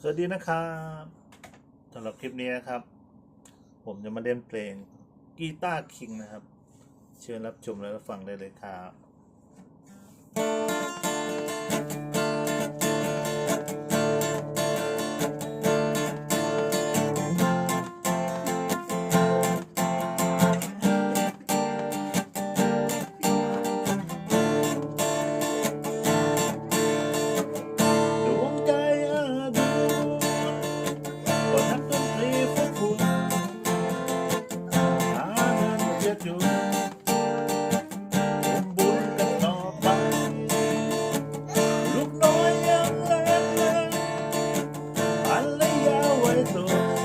สวัสดีนะครับสำหรับคลิปนี้นะครับ ผมจะมาเล่นเพลงกีตาร์คิงนะครับ เชิญรับชมและรับฟังได้เลยครับ recuerdos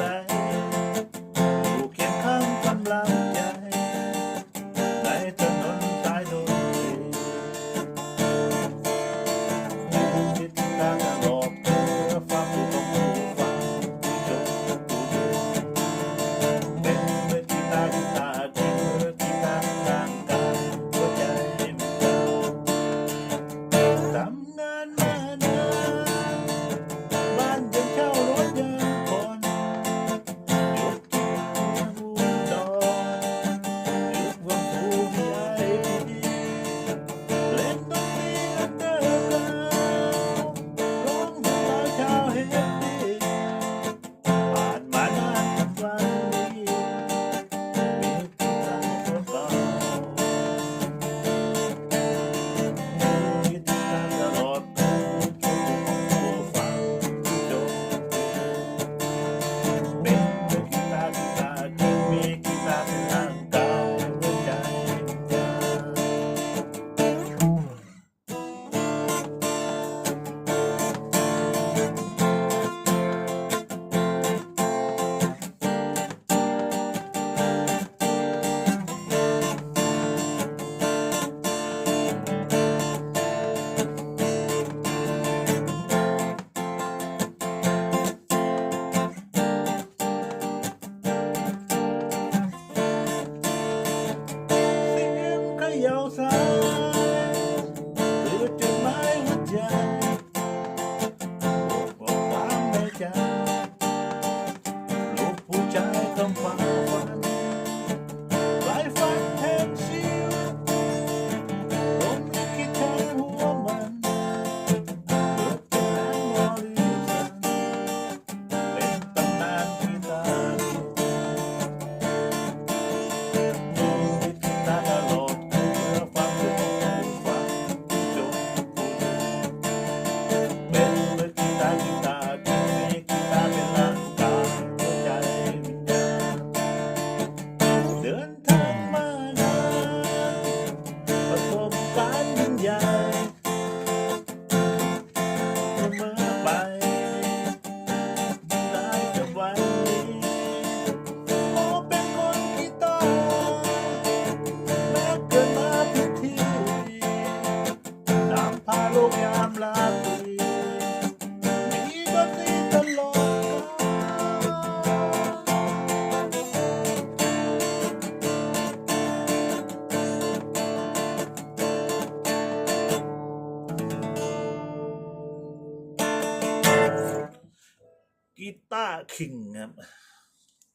กีตาคิงครับ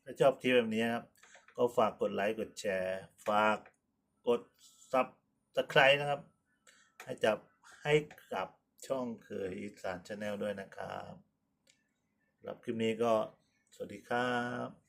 ถ้าชอบคลิปแบบนี้ครับ ก็ฝากกดไลค์กดแชร์ ฝากกดซับสไครต์นะครับ ให้จับให้กับช่องเคยอีสานชาแนลด้วยนะครับสำหรับคลิปนี้ก็สวัสดีครับ